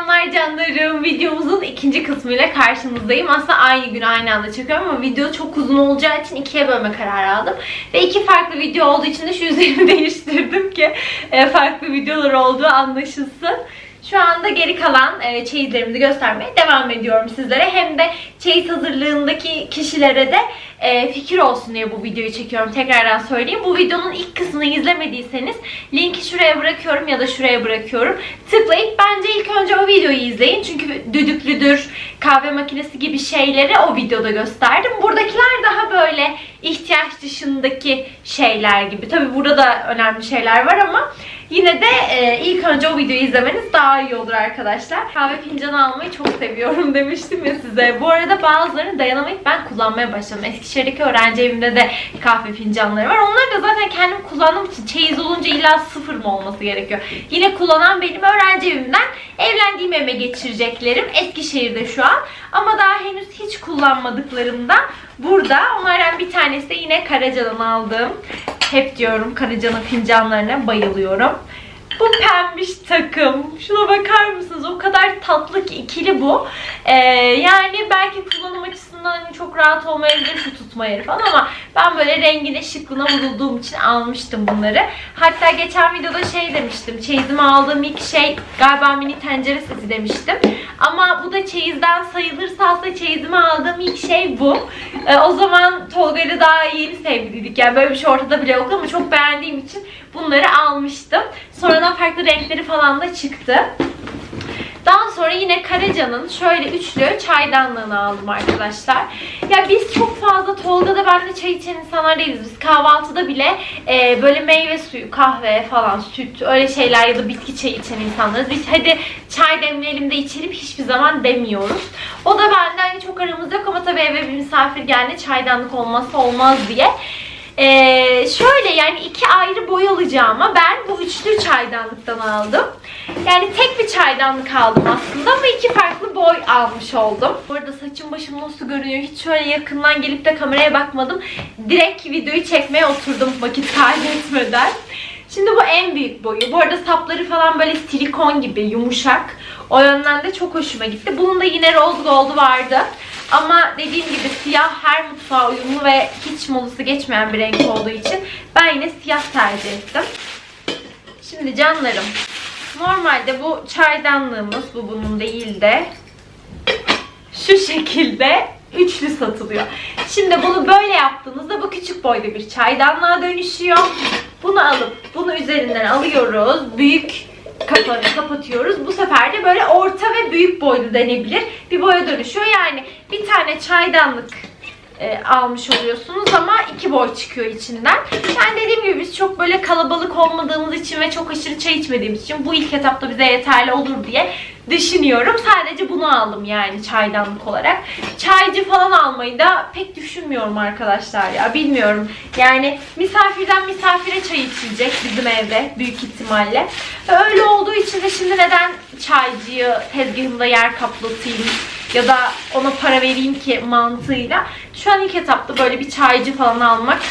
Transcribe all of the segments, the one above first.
Selamlar canlarım. Videomuzun ikinci kısmıyla karşınızdayım. Aslında aynı gün aynı anda çekiyorum ama video çok uzun olacağı için ikiye bölme kararı aldım. Ve iki farklı video olduğu için de şu üzerimi değiştirdim ki e, farklı videolar olduğu anlaşılsın. Şu anda geri kalan e, çeyizlerimizi göstermeye devam ediyorum sizlere. Hem de çeyiz hazırlığındaki kişilere de e, fikir olsun diye bu videoyu çekiyorum. Tekrardan söyleyeyim. Bu videonun ilk kısmını izlemediyseniz linki şuraya bırakıyorum ya da şuraya bırakıyorum. Tıklayıp bence ilk önce o videoyu izleyin. Çünkü düdüklüdür, kahve makinesi gibi şeyleri o videoda gösterdim. Buradakiler daha böyle ihtiyaç dışındaki şeyler gibi. Tabi burada da önemli şeyler var ama Yine de e, ilk önce o videoyu izlemeniz daha iyi olur arkadaşlar. Kahve fincanı almayı çok seviyorum demiştim ya size. Bu arada bazılarını dayanamayıp ben kullanmaya başladım. Eskişehir'deki öğrenci evimde de kahve fincanları var. Onları da zaten kendim kullandığım için çeyiz olunca illa sıfır mı olması gerekiyor. Yine kullanan benim öğrenci evimden evlendiğim eve geçireceklerim. Eskişehir'de şu an. Ama daha henüz hiç kullanmadıklarımda burada. Onlardan bir tanesi de yine Karaca'dan aldığım hep diyorum Karaca'nın fincanlarına bayılıyorum. Bu pembiş takım. Şuna bakar mısınız? O kadar tatlı ki ikili bu. Ee, yani belki kullanım açısından hani çok rahat olmayabilir şu tutma yeri falan ama ben böyle rengine şıklığına vurulduğum için almıştım bunları. Hatta geçen videoda şey demiştim. Çeyizime aldığım ilk şey galiba mini tencere seti demiştim. Ama bu da çeyizden sayılırsa aslında çeyizime aldığım ilk şey bu. Ee, o zaman Tolga ile daha yeni sevgiliydik. Yani böyle bir şey ortada bile yok ama çok beğendiğim için bunları almıştım. Sonradan farklı renkleri falan da çıktı. Daha sonra yine Karaca'nın şöyle üçlü çaydanlığını aldım arkadaşlar. Ya biz çok fazla Tolga'da ben de çay içen insanlar değiliz. Biz kahvaltıda bile e, böyle meyve suyu, kahve falan, süt öyle şeyler ya da bitki çayı içen insanlarız. Biz hadi çay demleyelim de içelim hiçbir zaman demiyoruz. O da benden hani çok aramız yok ama tabii eve bir misafir geldiğinde çaydanlık olmazsa olmaz diye. Ee, şöyle yani iki ayrı boy alacağıma ben bu üçlü çaydanlıktan aldım. Yani tek bir çaydanlık aldım aslında ama iki farklı boy almış oldum. Bu arada saçım başım nasıl görünüyor hiç şöyle yakından gelip de kameraya bakmadım. Direkt videoyu çekmeye oturdum vakit kaybetmeden. Şimdi bu en büyük boyu. Bu arada sapları falan böyle silikon gibi yumuşak. O yönden de çok hoşuma gitti. Bunun da yine rose gold'u vardı. Ama dediğim gibi siyah her mutfağa uyumlu ve hiç molası geçmeyen bir renk olduğu için ben yine siyah tercih ettim. Şimdi canlarım. Normalde bu çaydanlığımız bu bunun değil de şu şekilde üçlü satılıyor. Şimdi bunu böyle yaptığınızda bu küçük boyda bir çaydanlığa dönüşüyor. Bunu alıp bunu üzerinden alıyoruz. Büyük kapağını kapatıyoruz. Bu sefer de böyle orta ve büyük boylu denebilir bir boya dönüşüyor. Yani bir tane çaydanlık e, almış oluyorsunuz ama iki boy çıkıyor içinden. Yani dediğim gibi biz çok böyle kalabalık olmadığımız için ve çok aşırı çay içmediğimiz için bu ilk etapta bize yeterli olur diye düşünüyorum. Sadece bunu aldım yani çaydanlık olarak. Çaycı falan almayı da pek düşünmüyorum arkadaşlar ya. Bilmiyorum. Yani misafirden misafire çay içilecek bizim evde büyük ihtimalle. Öyle olduğu için de şimdi neden çaycıyı tezgahımda yer kaplatayım ya da ona para vereyim ki mantığıyla. Şu an ilk etapta böyle bir çaycı falan almak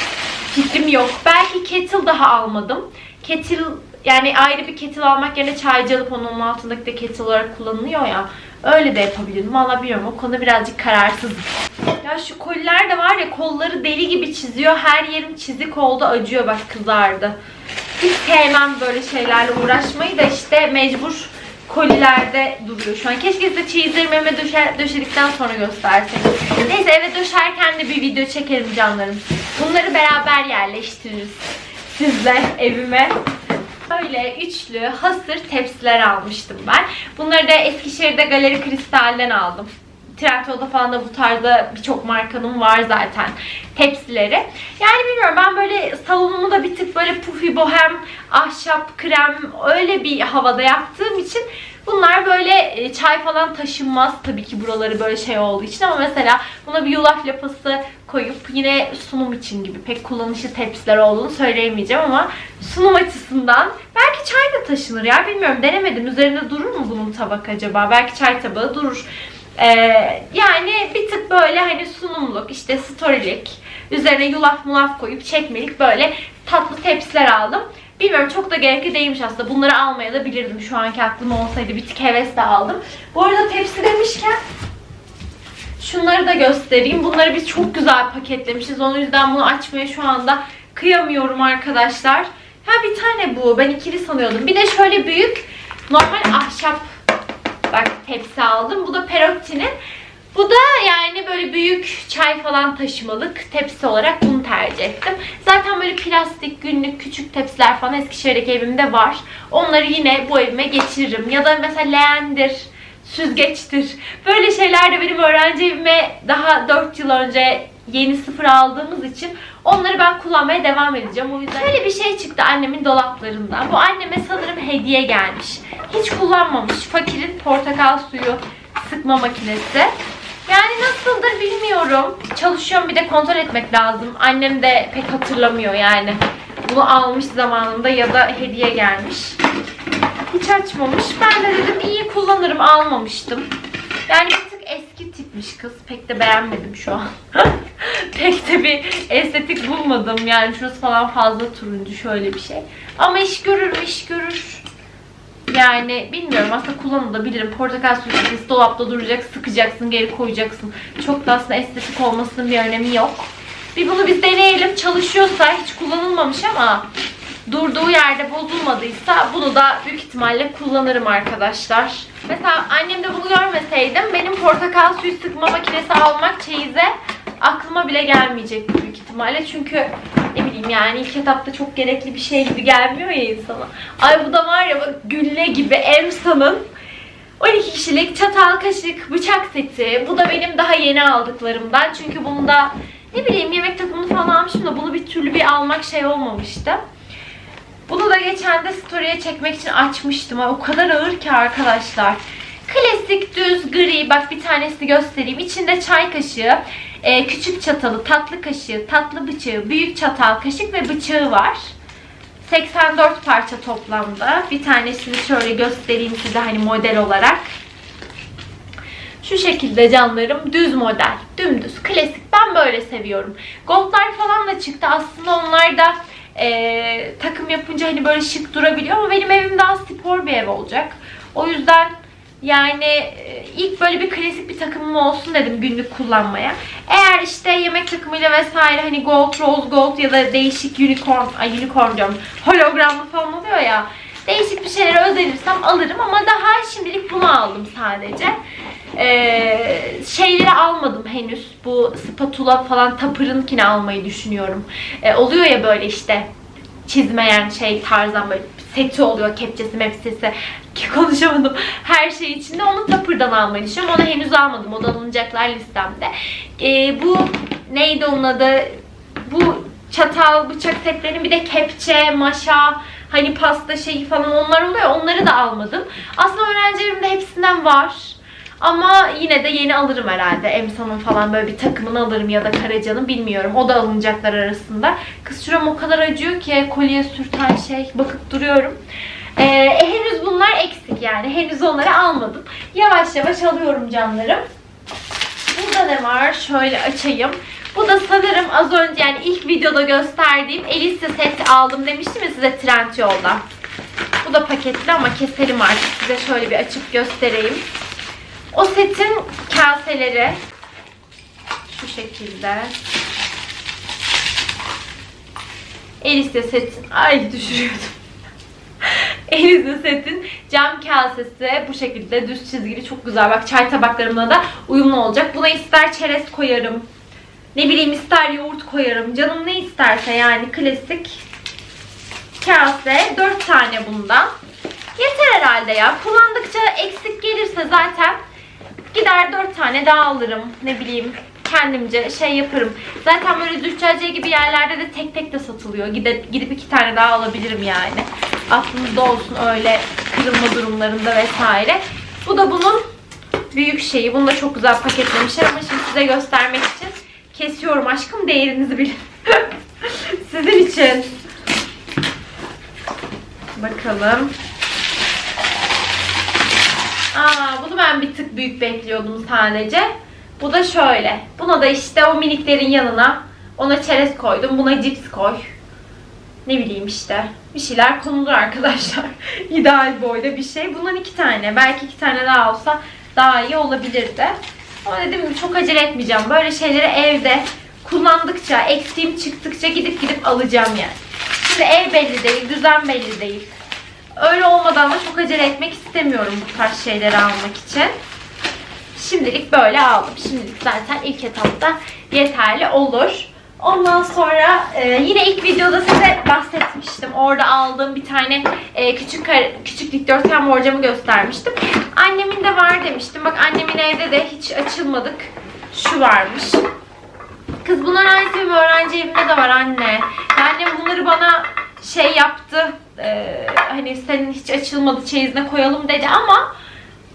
fikrim yok. Belki kettle daha almadım. Kettle yani ayrı bir kettle almak yerine çaycı alıp onun altındaki de kettle olarak kullanılıyor ya. Öyle de yapabilirim. Valla bilmiyorum. O konuda birazcık kararsızım. Ya şu koliler de var ya kolları deli gibi çiziyor. Her yerim çizik oldu. Acıyor bak kızardı. Hiç sevmem böyle şeylerle uğraşmayı da işte mecbur kolilerde duruyor şu an. Keşke size çeyizlerimi eve döşer, döşedikten sonra gösterseydim. Neyse eve döşerken de bir video çekerim canlarım. Bunları beraber yerleştiririz. Sizle evime. Böyle üçlü hasır tepsiler almıştım ben. Bunları da Eskişehir'de Galeri Kristal'den aldım. Trendyol'da falan da bu tarzda birçok markanın var zaten tepsileri. Yani bilmiyorum ben böyle salonumu da bir tık böyle pufi bohem, ahşap, krem öyle bir havada yaptığım için bunlar böyle e, çay falan taşınmaz tabii ki buraları böyle şey olduğu için ama mesela buna bir yulaf lapası koyup yine sunum için gibi pek kullanışlı tepsiler olduğunu söyleyemeyeceğim ama sunum açısından belki çay da taşınır ya bilmiyorum denemedim. Üzerinde durur mu bunun tabak acaba? Belki çay tabağı durur. Ee, yani bir tık böyle hani sunumluk, işte storylik, üzerine yulaf mulaf koyup çekmelik böyle tatlı tepsiler aldım. Bilmiyorum çok da gerekli değilmiş aslında. Bunları almaya da bilirdim şu anki aklım olsaydı. Bir tık hevesle aldım. Bu arada tepsi demişken şunları da göstereyim. Bunları biz çok güzel paketlemişiz. Onun yüzden bunu açmaya şu anda kıyamıyorum arkadaşlar. Ha bir tane bu. Ben ikili sanıyordum. Bir de şöyle büyük normal ahşap bak tepsi aldım. Bu da Perotti'nin. Bu da yani böyle büyük çay falan taşımalık tepsi olarak bunu tercih ettim. Zaten böyle plastik günlük küçük tepsiler falan Eskişehir'deki evimde var. Onları yine bu evime geçiririm. Ya da mesela leğendir, süzgeçtir. Böyle şeyler de benim öğrenci evime daha 4 yıl önce yeni sıfır aldığımız için onları ben kullanmaya devam edeceğim. O yüzden şöyle bir şey çıktı annemin dolaplarından. Bu anneme sanırım hediye gelmiş. Hiç kullanmamış. Fakirin portakal suyu sıkma makinesi. Yani nasıldır bilmiyorum. Çalışıyorum bir de kontrol etmek lazım. Annem de pek hatırlamıyor yani. Bunu almış zamanında ya da hediye gelmiş. Hiç açmamış. Ben de dedim iyi kullanırım almamıştım. Yani bir tık eski tipmiş kız. Pek de beğenmedim şu an. Bir estetik bulmadım. Yani şurası falan fazla turuncu şöyle bir şey. Ama iş görür mü iş görür. Yani bilmiyorum aslında kullanılabilirim. Portakal suyu şişesi dolapta duracak, sıkacaksın, geri koyacaksın. Çok da aslında estetik olmasının bir önemi yok. Bir bunu biz deneyelim. Çalışıyorsa hiç kullanılmamış ama durduğu yerde bozulmadıysa bunu da büyük ihtimalle kullanırım arkadaşlar. Mesela annem de bunu görmeseydim benim portakal suyu sıkma makinesi almak çeyize aklıma bile gelmeyecekti büyük ihtimalle. Çünkü ne bileyim yani ilk etapta çok gerekli bir şey gibi gelmiyor ya insana. Ay bu da var ya bak gülle gibi Emsa'nın 12 kişilik çatal, kaşık, bıçak seti. Bu da benim daha yeni aldıklarımdan. Çünkü bunda ne bileyim yemek takımını falan almışım da bunu bir türlü bir almak şey olmamıştı. Bunu da geçen de story'e çekmek için açmıştım. O kadar ağır ki arkadaşlar. Klasik düz gri. Bak bir tanesini göstereyim. İçinde çay kaşığı, e, küçük çatalı, tatlı kaşığı, tatlı bıçağı, büyük çatal, kaşık ve bıçağı var. 84 parça toplamda. Bir tanesini şöyle göstereyim size hani model olarak. Şu şekilde canlarım düz model, dümdüz, klasik. Ben böyle seviyorum. Goldlar falan da çıktı. Aslında onlar da e, takım yapınca hani böyle şık durabiliyor ama benim evim daha spor bir ev olacak. O yüzden yani e, ilk böyle bir klasik bir takımım olsun dedim günlük kullanmaya. Eğer işte yemek takımıyla vesaire hani gold, rose gold ya da değişik unicorn, ay unicorn diyorum, hologramlı falan oluyor ya. Değişik bir şeylere özenirsem alırım ama daha şimdilik bunu aldım sadece. Ee, şeyleri almadım henüz. Bu spatula falan tapırınkini almayı düşünüyorum. Ee, oluyor ya böyle işte çizmeyen şey tarzdan böyle seti oluyor kepçesi mepsesi ki konuşamadım her şey içinde onu tapırdan almayı düşünüyorum onu henüz almadım o da alınacaklar listemde Ee, bu neydi onun adı bu çatal bıçak setlerinin bir de kepçe maşa hani pasta şeyi falan onlar oluyor onları da almadım aslında öğrencilerimde hepsinden var ama yine de yeni alırım herhalde. Emsa'nın falan böyle bir takımını alırım ya da Karaca'nın bilmiyorum. O da alınacaklar arasında. Kız şuram o kadar acıyor ki kolye sürten şey bakıp duruyorum. Ee, e, henüz bunlar eksik yani. Henüz onları almadım. Yavaş yavaş alıyorum canlarım. Burada ne var? Şöyle açayım. Bu da sanırım az önce yani ilk videoda gösterdiğim Elisa set aldım demiştim ya size Trendyol'da. Bu da paketli ama keselim artık. Size şöyle bir açıp göstereyim. O setin kaseleri şu şekilde. Elise setin ay düşürüyordum. Elise setin cam kasesi bu şekilde düz çizgili çok güzel. Bak çay tabaklarımla da uyumlu olacak. Buna ister çerez koyarım. Ne bileyim ister yoğurt koyarım. Canım ne isterse yani klasik kase. 4 tane bundan. Yeter herhalde ya. Kullandıkça eksik gelirse zaten Gider dört tane daha alırım. Ne bileyim kendimce şey yaparım. Zaten böyle züccaciye gibi yerlerde de tek tek de satılıyor. Gidip, gidip iki tane daha alabilirim yani. Aklınızda olsun öyle kırılma durumlarında vesaire. Bu da bunun büyük şeyi. Bunu da çok güzel paketlemişler ama şimdi size göstermek için kesiyorum aşkım değerinizi bilin. Sizin için. Bakalım. Aa, bunu ben bir tık büyük bekliyordum sadece. Bu da şöyle. Buna da işte o miniklerin yanına ona çerez koydum. Buna cips koy. ne bileyim işte bir şeyler konulur arkadaşlar. İdeal boyda bir şey. Bundan iki tane. Belki iki tane daha olsa daha iyi olabilirdi. Ama dedim çok acele etmeyeceğim. Böyle şeyleri evde kullandıkça, eksiğim çıktıkça gidip gidip alacağım yani. Şimdi ev belli değil, düzen belli değil. Öyle olmadan da çok acele etmek istemiyorum bu tarz şeyleri almak için. Şimdilik böyle aldım. Şimdilik zaten ilk etapta yeterli olur. Ondan sonra e, yine ilk videoda size bahsetmiştim. Orada aldığım bir tane e, küçük küçük dikdörtgen borcamı göstermiştim. Annemin de var demiştim. Bak annemin evde de hiç açılmadık. Şu varmış. Kız bunlar aynısı benim öğrenci evimde de var anne. Annem bunları bana şey yaptı. e, hani senin hiç açılmadı çeyizine koyalım dedi ama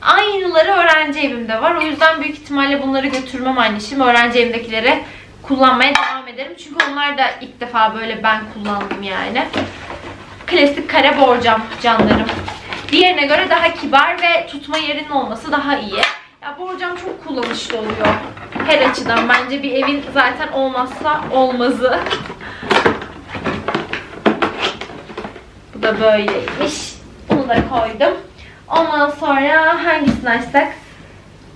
aynıları öğrenci evimde var. O yüzden büyük ihtimalle bunları götürmem anneciğim. Öğrenci evimdekileri kullanmaya devam ederim. Çünkü onlar da ilk defa böyle ben kullandım yani. Klasik kare borcam canlarım. Diğerine göre daha kibar ve tutma yerinin olması daha iyi. Ya borcam çok kullanışlı oluyor. Her açıdan bence bir evin zaten olmazsa olmazı. Bu da böyleymiş. Bunu da koydum. Ondan sonra hangisini açsak?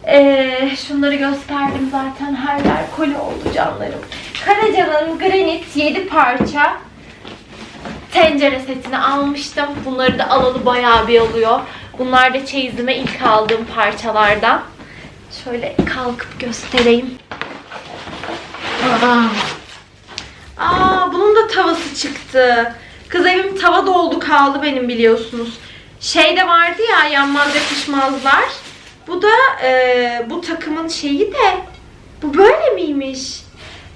Ee, şunları gösterdim zaten. Her yer koli oldu canlarım. Karaca'nın granit 7 parça tencere setini almıştım. Bunları da alalı bayağı bir oluyor. Bunlar da çeyizime ilk aldığım parçalardan. Şöyle kalkıp göstereyim. Aa, bunun da tavası çıktı. Kız evim tava doldu kaldı benim biliyorsunuz. Şey de vardı ya yanmaz yapışmazlar. Bu da e, bu takımın şeyi de bu böyle miymiş?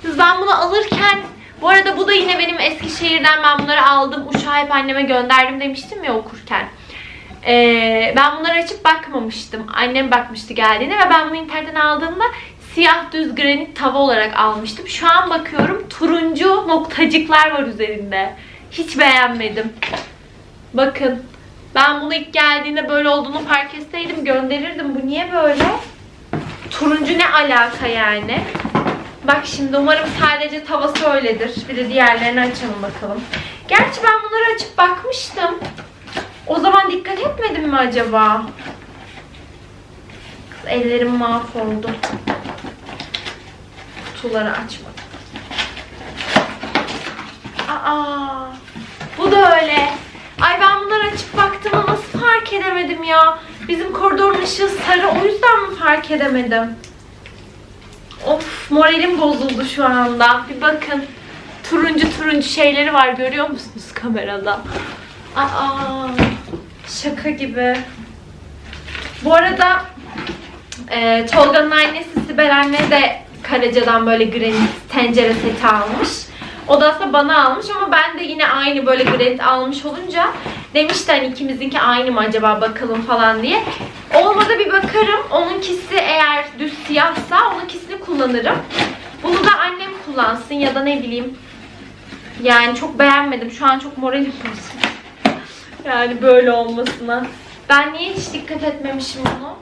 Kız ben bunu alırken bu arada bu da yine benim Eskişehir'den ben bunları aldım. Uşağı hep anneme gönderdim demiştim ya okurken. Ee, ben bunları açıp bakmamıştım. Annem bakmıştı geldiğinde ve ben bunu internetten aldığımda siyah düz granit tava olarak almıştım. Şu an bakıyorum turuncu noktacıklar var üzerinde. Hiç beğenmedim. Bakın. Ben bunu ilk geldiğinde böyle olduğunu fark etseydim gönderirdim. Bu niye böyle? Turuncu ne alaka yani? Bak şimdi umarım sadece tavası öyledir. Bir de diğerlerini açalım bakalım. Gerçi ben bunları açıp bakmıştım. O zaman dikkat etmedim mi acaba? Kız, Ellerim mahvoldu. Kutuları açmadım. Aa, bu da öyle. Bunları açıp baktım ama nasıl fark edemedim ya? Bizim koridorun ışığı sarı o yüzden mi fark edemedim? Of moralim bozuldu şu anda. Bir bakın. Turuncu turuncu şeyleri var görüyor musunuz kamerada? Aa şaka gibi. Bu arada e, Tolga'nın annesi Sibel anne de Karaca'dan böyle granit tencere seti almış. O da aslında bana almış ama ben de yine aynı böyle granit almış olunca demişti hani ikimizinki aynı mı acaba bakalım falan diye. Olmadı bir bakarım. Onunkisi eğer düz siyahsa onunkisini kullanırım. Bunu da annem kullansın ya da ne bileyim. Yani çok beğenmedim. Şu an çok moralim bozuldu. Yani böyle olmasına. Ben niye hiç dikkat etmemişim bunu?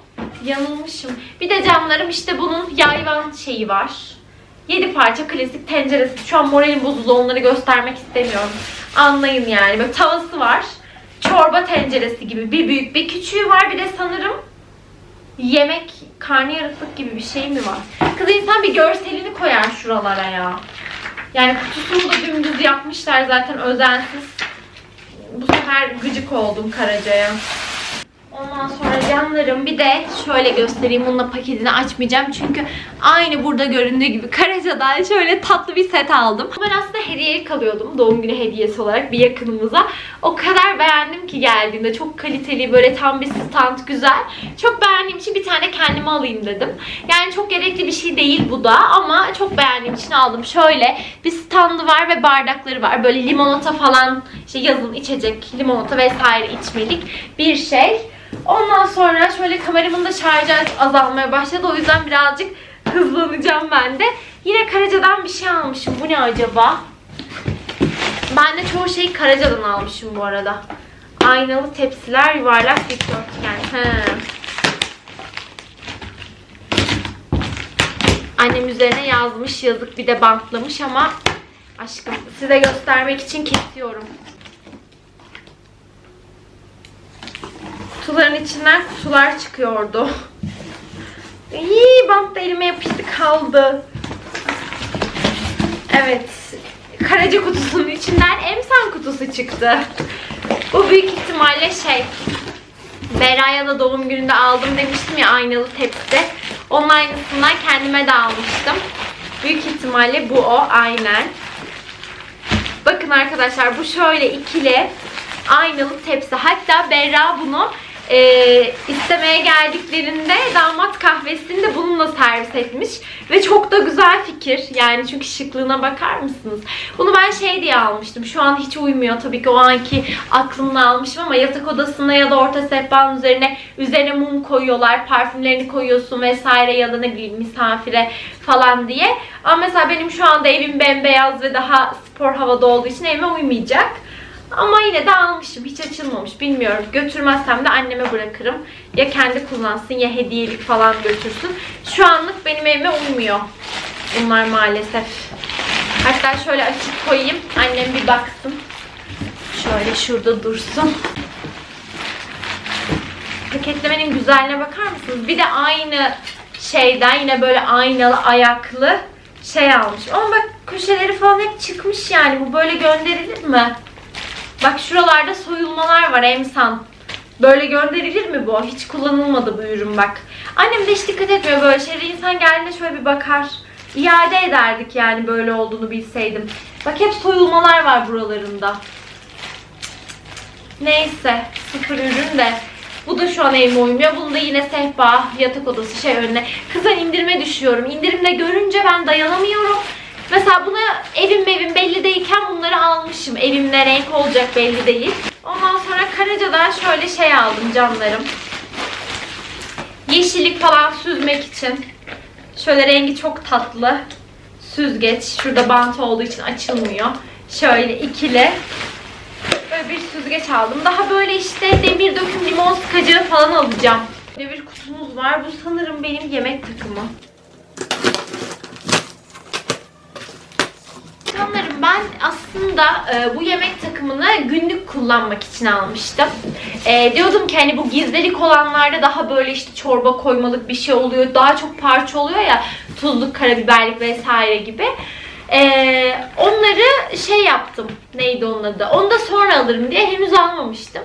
Yanılmışım. Bir de camlarım işte bunun yayvan şeyi var. 7 parça klasik tenceresi. Şu an moralim bozuldu. Onları göstermek istemiyorum. Anlayın yani. Böyle tavası var. Çorba tenceresi gibi. Bir büyük bir küçüğü var. Bir de sanırım yemek karnıyarıklık gibi bir şey mi var? Kız insan bir görselini koyar şuralara ya. Yani kutusunu da dümdüz yapmışlar zaten özensiz. Bu sefer gıcık oldum Karaca'ya. Ondan sonra canlarım bir de şöyle göstereyim. Bununla paketini açmayacağım. Çünkü aynı burada göründüğü gibi Karaca'dan şöyle tatlı bir set aldım. Ben aslında hediyelik alıyordum. Doğum günü hediyesi olarak bir yakınımıza. O kadar beğendim ki geldiğinde. Çok kaliteli böyle tam bir stand güzel. Çok beğendiğim için bir tane kendime alayım dedim. Yani çok gerekli bir şey değil bu da ama çok beğendiğim için aldım. Şöyle bir standı var ve bardakları var. Böyle limonata falan işte yazın içecek limonata vesaire içmelik bir şey. Ondan sonra şöyle kameramın da şarjı azalmaya başladı. O yüzden birazcık hızlanacağım ben de. Yine Karaca'dan bir şey almışım. Bu ne acaba? Ben de çoğu şeyi Karaca'dan almışım bu arada. Aynalı tepsiler, yuvarlak dikdörtgen. He. Annem üzerine yazmış, yazık bir de bantlamış ama Aşkım size göstermek için kesiyorum. Kutuların içinden kutular çıkıyordu. İyi bant da elime yapıştı kaldı. Evet. Karaca kutusunun içinden emsan kutusu çıktı. Bu büyük ihtimalle şey Bera'ya da doğum gününde aldım demiştim ya aynalı tepsi. Onun aynısından kendime de almıştım. Büyük ihtimalle bu o aynen. Bakın arkadaşlar bu şöyle ikili aynalı tepsi. Hatta Berra bunu e, istemeye geldiklerinde damat kahvesini de bununla servis etmiş. Ve çok da güzel fikir. Yani çünkü şıklığına bakar mısınız? Bunu ben şey diye almıştım. Şu an hiç uymuyor tabii ki o anki aklımla almışım ama yatak odasında ya da orta sehpanın üzerine üzerine mum koyuyorlar. Parfümlerini koyuyorsun vesaire ya da ne bileyim misafire falan diye. Ama mesela benim şu anda evim bembeyaz ve daha spor havada olduğu için evime uymayacak. Ama yine de almışım. Hiç açılmamış. Bilmiyorum. Götürmezsem de anneme bırakırım. Ya kendi kullansın ya hediyelik falan götürsün. Şu anlık benim evime uymuyor. Bunlar maalesef. Hatta şöyle açık koyayım. Annem bir baksın. Şöyle şurada dursun. Paketlemenin güzelliğine bakar mısınız? Bir de aynı şeyden yine böyle aynalı ayaklı şey almış. Ama bak köşeleri falan hep çıkmış yani. Bu böyle gönderilir mi? Bak şuralarda soyulmalar var emsan. Böyle gönderilir mi bu? Hiç kullanılmadı bu ürün bak. Annem de hiç dikkat etmiyor böyle şeylere. İnsan geldiğinde şöyle bir bakar. İade ederdik yani böyle olduğunu bilseydim. Bak hep soyulmalar var buralarında. Neyse sıfır ürün de. Bu da şu an elime uymuyor. Bunu da yine sehpa, yatak odası şey önüne. Kızan indirime düşüyorum. İndirimde görünce ben dayanamıyorum. Mesela buna evim evim belli değilken bunları almışım. Evim ne renk olacak belli değil. Ondan sonra Karaca'dan şöyle şey aldım canlarım. Yeşillik falan süzmek için. Şöyle rengi çok tatlı. Süzgeç. Şurada bant olduğu için açılmıyor. Şöyle ikili. Böyle bir süzgeç aldım. Daha böyle işte demir döküm limon sıkacağı falan alacağım. Böyle bir kutumuz var. Bu sanırım benim yemek takımı. Canlarım ben aslında e, bu yemek takımını günlük kullanmak için almıştım. E, diyordum ki hani bu gizlilik olanlarda daha böyle işte çorba koymalık bir şey oluyor. Daha çok parça oluyor ya tuzluk, karabiberlik vesaire gibi. E, onları şey yaptım. Neydi onun adı? Onu da sonra alırım diye henüz almamıştım.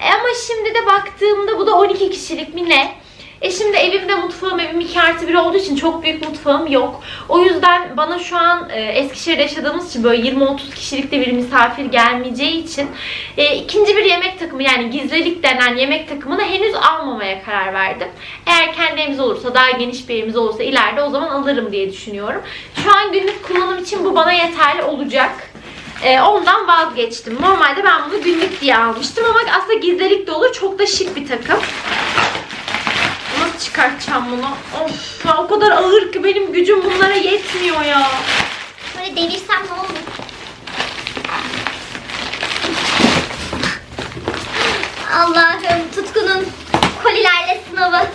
E, ama şimdi de baktığımda bu da 12 kişilik mi ne? E şimdi evimde mutfağım evim 2 artı 1 olduğu için çok büyük mutfağım yok. O yüzden bana şu an e, Eskişehir'de yaşadığımız için böyle 20-30 kişilikte bir misafir gelmeyeceği için e, ikinci bir yemek takımı yani gizlilik denen yemek takımını henüz almamaya karar verdim. Eğer kendi evimiz olursa daha geniş bir evimiz olursa ileride o zaman alırım diye düşünüyorum. Şu an günlük kullanım için bu bana yeterli olacak. E, ondan vazgeçtim. Normalde ben bunu günlük diye almıştım ama aslında gizlilik de olur. Çok da şık bir takım. Nasıl çıkartacağım bunu? Of ya o kadar ağır ki benim gücüm bunlara yetmiyor ya. Böyle devirsem ne olur? Allah'ım tutkunun kolilerle sınavı.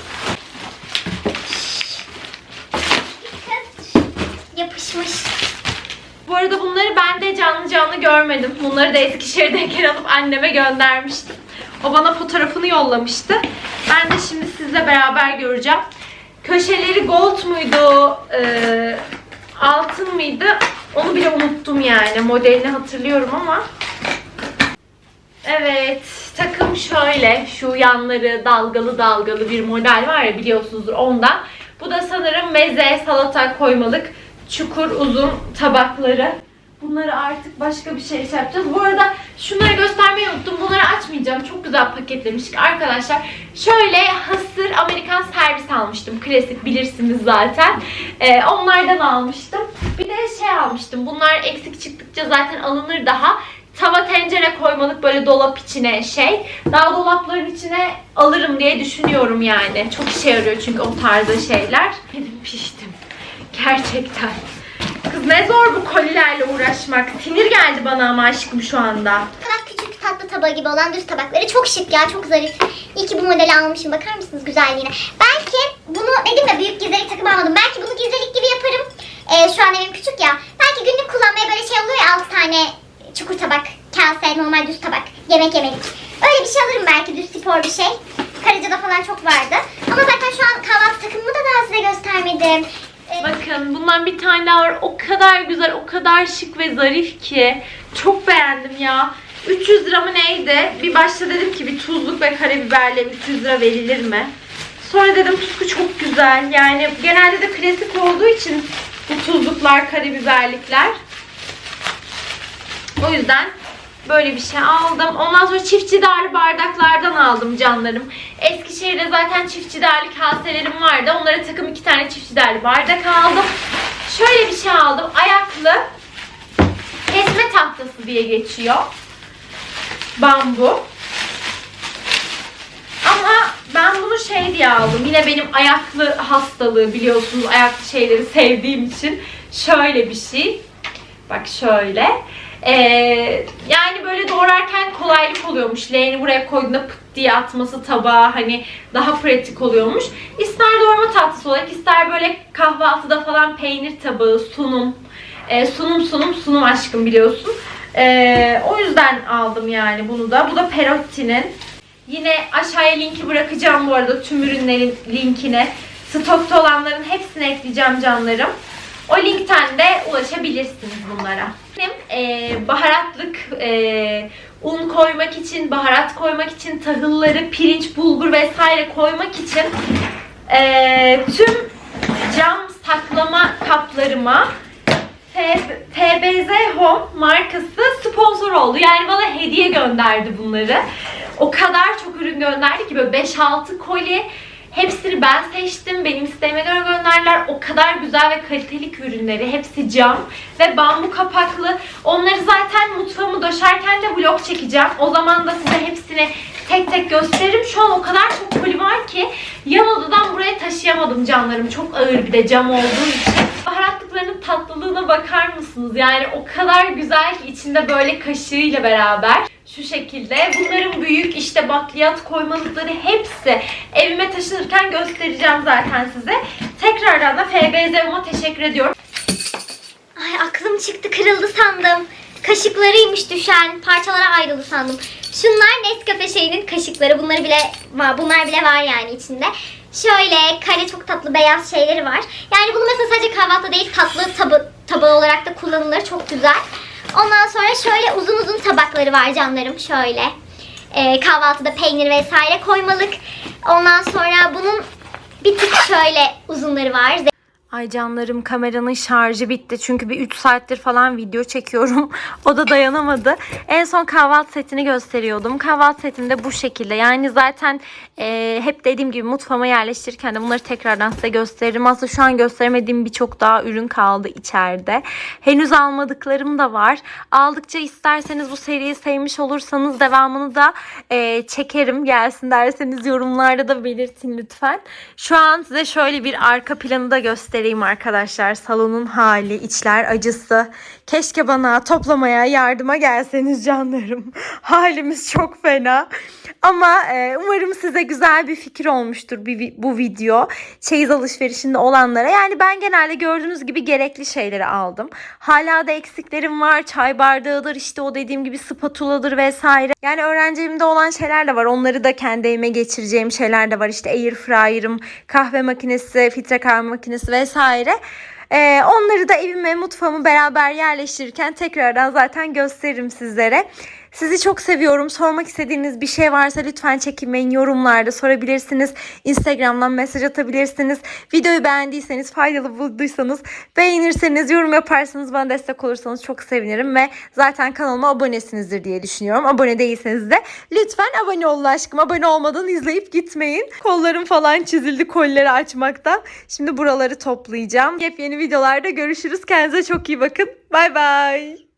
Yapışmış. Bu arada bunları ben de canlı canlı görmedim. Bunları da Eskişehir'deyken alıp anneme göndermiştim. O bana fotoğrafını yollamıştı. Ben de şimdi sizle beraber göreceğim. Köşeleri gold muydu? Ee, altın mıydı? Onu bile unuttum yani. Modelini hatırlıyorum ama. Evet, takım şöyle. Şu yanları dalgalı dalgalı bir model var ya biliyorsunuzdur ondan. Bu da sanırım meze, salata koymalık çukur uzun tabakları. Bunları artık başka bir şey yapacağız. Bu arada şunları göstermeyi unuttum. Bunları açmayacağım. Çok güzel paketlemiştik arkadaşlar. Şöyle hasır Amerikan servis almıştım. Klasik bilirsiniz zaten. Ee, onlardan almıştım. Bir de şey almıştım. Bunlar eksik çıktıkça zaten alınır daha. Tava tencere koymalık böyle dolap içine şey. Daha dolapların içine alırım diye düşünüyorum yani. Çok işe yarıyor çünkü o tarzda şeyler. Benim piştim. Gerçekten. Kız ne zor bu kolilerle uğraşmak. Sinir geldi bana ama aşkım şu anda. Kadar küçük tatlı tabağı gibi olan düz tabakları çok şık ya çok zarif. İyi ki bu modeli almışım bakar mısınız güzelliğine. Belki bunu dedim ya büyük gizlilik takımı almadım. Belki bunu gizlilik gibi yaparım. Ee, şu an evim küçük ya. Belki günlük kullanmaya böyle şey oluyor ya 6 tane çukur tabak, kase, normal düz tabak, yemek yemelik. Öyle bir şey alırım belki düz spor bir şey. Karaca'da falan çok vardı. Ama zaten şu an kahvaltı takımımı da daha size göstermedim. Bakın bundan bir tane daha var. O kadar güzel, o kadar şık ve zarif ki. Çok beğendim ya. 300 lira mı neydi? Bir başta dedim ki bir tuzluk ve karabiberle 300 lira verilir mi? Sonra dedim tutku çok güzel. Yani genelde de klasik olduğu için bu tuzluklar, karabiberlikler. O yüzden böyle bir şey aldım. Ondan sonra çiftçi değerli bardaklardan aldım canlarım. Eskişehir'de zaten çiftçi değerli kaselerim vardı. Onlara takım iki tane çiftçi değerli bardak aldım. Şöyle bir şey aldım. Ayaklı kesme tahtası diye geçiyor. Bambu. Ama ben bunu şey diye aldım. Yine benim ayaklı hastalığı biliyorsunuz. Ayaklı şeyleri sevdiğim için. Şöyle bir şey. Bak şöyle. Ee, yani böyle doğrarken kolaylık oluyormuş. Leğeni buraya koyduğunda pıt diye atması tabağa hani daha pratik oluyormuş. İster doğrama tahtası olarak ister böyle kahvaltıda falan peynir tabağı, sunum. Ee, sunum sunum sunum aşkım biliyorsun. Ee, o yüzden aldım yani bunu da. Bu da Perotti'nin. Yine aşağıya linki bırakacağım bu arada tüm ürünlerin linkine. Stokta olanların hepsini ekleyeceğim canlarım. O linkten de ulaşabilirsiniz bunlara. Benim e, baharatlık e, un koymak için, baharat koymak için, tahılları, pirinç, bulgur vesaire koymak için e, tüm cam saklama kaplarıma FBZ Home markası sponsor oldu. Yani bana hediye gönderdi bunları. O kadar çok ürün gönderdi ki böyle 5-6 koli. Hepsini ben seçtim. Benim isteğime göre gönderdiler. O kadar güzel ve kaliteli ürünleri. Hepsi cam ve bambu kapaklı. Onları zaten mutfağımı döşerken de vlog çekeceğim. O zaman da size hepsini tek tek gösteririm. Şu an o kadar çok koli var ki yan odadan buraya taşıyamadım canlarım. Çok ağır bir de cam olduğu için. Baharatlıklarının tatlılığına bakar mısınız? Yani o kadar güzel ki içinde böyle kaşığıyla beraber şu şekilde. Bunların büyük işte bakliyat koymalıkları hepsi evime taşınırken göstereceğim zaten size. Tekrardan da FBZ'uma teşekkür ediyorum. Ay aklım çıktı kırıldı sandım. Kaşıklarıymış düşen. Parçalara ayrıldı sandım. Şunlar Nescafe şeyinin kaşıkları. Bunları bile var. Bunlar bile var yani içinde. Şöyle kare çok tatlı beyaz şeyleri var. Yani bunu mesela sadece kahvaltıda değil tatlı tabı, tabağı olarak da kullanılır. Çok güzel. Ondan sonra şöyle uzun uzun tabakları var canlarım. Şöyle. Ee, kahvaltıda peynir vesaire koymalık. Ondan sonra bunun bir tık şöyle uzunları var. Ay canlarım kameranın şarjı bitti. Çünkü bir 3 saattir falan video çekiyorum. o da dayanamadı. En son kahvaltı setini gösteriyordum. Kahvaltı setim de bu şekilde. Yani zaten e, hep dediğim gibi mutfağıma yerleştirirken de bunları tekrardan size gösteririm. Aslında şu an gösteremediğim birçok daha ürün kaldı içeride. Henüz almadıklarım da var. Aldıkça isterseniz bu seriyi sevmiş olursanız devamını da e, çekerim. Gelsin derseniz yorumlarda da belirtin lütfen. Şu an size şöyle bir arka planı da göstereyim arkadaşlar. Salonun hali, içler acısı. Keşke bana toplamaya, yardıma gelseniz canlarım. Halimiz çok fena. Ama e, umarım size güzel bir fikir olmuştur bir, bu video. Çeyiz alışverişinde olanlara. Yani ben genelde gördüğünüz gibi gerekli şeyleri aldım. Hala da eksiklerim var. Çay bardağıdır işte o dediğim gibi spatuladır vesaire. Yani öğrencimde olan şeyler de var. Onları da kendi evime geçireceğim şeyler de var. İşte air fryer'ım, kahve makinesi, filtre kahve makinesi vesaire. Ee, onları da evime, mutfağımı beraber yerleştirirken tekrardan zaten gösteririm sizlere. Sizi çok seviyorum. Sormak istediğiniz bir şey varsa lütfen çekinmeyin. Yorumlarda sorabilirsiniz. Instagram'dan mesaj atabilirsiniz. Videoyu beğendiyseniz, faydalı bulduysanız, beğenirseniz, yorum yaparsanız, bana destek olursanız çok sevinirim. Ve zaten kanalıma abonesinizdir diye düşünüyorum. Abone değilseniz de lütfen abone olun aşkım. Abone olmadan izleyip gitmeyin. Kollarım falan çizildi kolleri açmaktan. Şimdi buraları toplayacağım. Yepyeni videolarda görüşürüz. Kendinize çok iyi bakın. Bay bay.